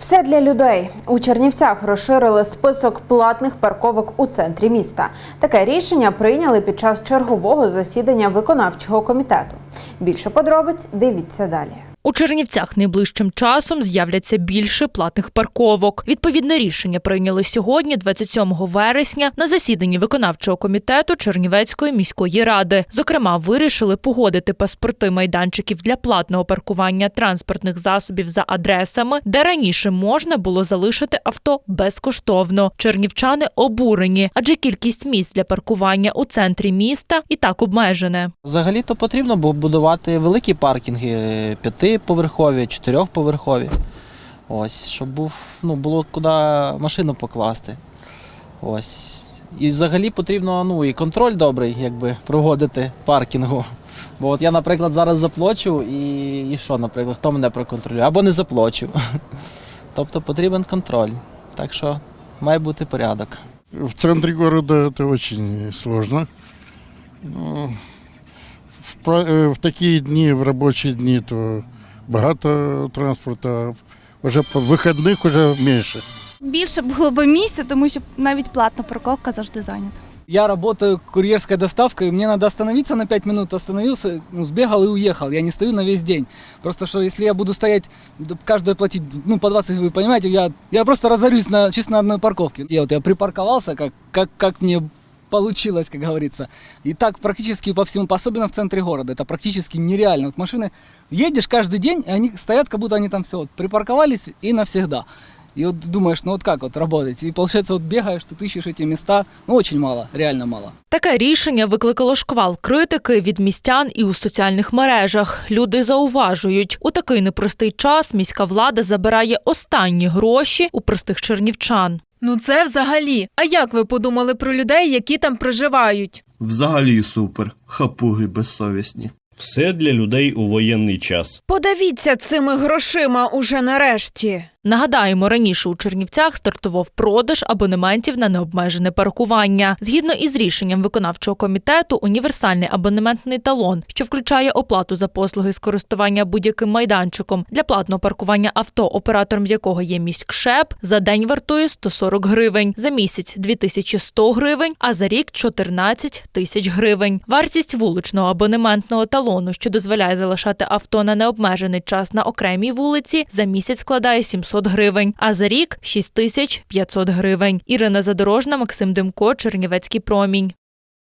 Все для людей у Чернівцях розширили список платних парковок у центрі міста. Таке рішення прийняли під час чергового засідання виконавчого комітету. Більше подробиць дивіться далі. У Чернівцях найближчим часом з'являться більше платних парковок. Відповідне рішення прийняли сьогодні, 27 вересня, на засіданні виконавчого комітету Чернівецької міської ради. Зокрема, вирішили погодити паспорти майданчиків для платного паркування транспортних засобів за адресами, де раніше можна було залишити авто безкоштовно. Чернівчани обурені, адже кількість місць для паркування у центрі міста і так обмежене. Взагалі-то потрібно було будувати великі паркінги, п'ятиповерхові, чотирьохповерхові. Ось, щоб був, ну, було куди машину покласти. Ось. І взагалі потрібно ну, і контроль добрий, якби, проводити паркінгу. Бо от я, наприклад, зараз заплачу і, і що, наприклад, хто мене проконтролює? Або не заплачу. Тобто потрібен контроль. Так що має бути порядок. В центре города это очень сложно. Ну, в, э, в такие дни, в рабочие дни, то багато транспорту, а вже по вихідних вже менше. Більше було б місця, тому що навіть платна парковка завжди зайнята. Я работаю курьерской доставкой, мне надо остановиться на 5 минут, остановился, ну, сбегал и уехал. Я не стою на весь день. Просто что если я буду стоять, каждое платить, ну, по 20, вы понимаете, я, я просто разорюсь на, чисто на одной парковке. Я, вот, я припарковался, как, как, как мне получилось, как говорится. И так практически по всему, особенно в центре города. Это практически нереально. Вот машины, едешь каждый день, и они стоят, как будто они там все вот, припарковались и навсегда. И вот думаешь, ну вот как вот работать? И получается, вот бегаешь, ты ищешь эти места. Ну, очень мало, реально мало. Таке рішення викликало шквал критики від містян і у соціальних мережах. Люди зауважують, у такий непростий час міська влада забирає останні гроші у простих чернівчан. Ну це взагалі. А як ви подумали про людей, які там проживають? Взагалі супер. Хапуги безсовісні. Все для людей у воєнний час. Подавіться цими грошима уже нарешті. Нагадаємо, раніше у Чернівцях стартував продаж абонементів на необмежене паркування. Згідно із рішенням виконавчого комітету, універсальний абонементний талон, що включає оплату за послуги з користування будь-яким майданчиком для платного паркування авто, оператором якого є міськшеп, за день вартує 140 гривень, за місяць 2100 гривень, а за рік 14 тисяч гривень. Вартість вуличного абонементного талону, що дозволяє залишати авто на необмежений час на окремій вулиці, за місяць складає 700 гривень, а за рік 6500 гривень. Ірина Задорожна, Максим Демко, Чернівецький промінь.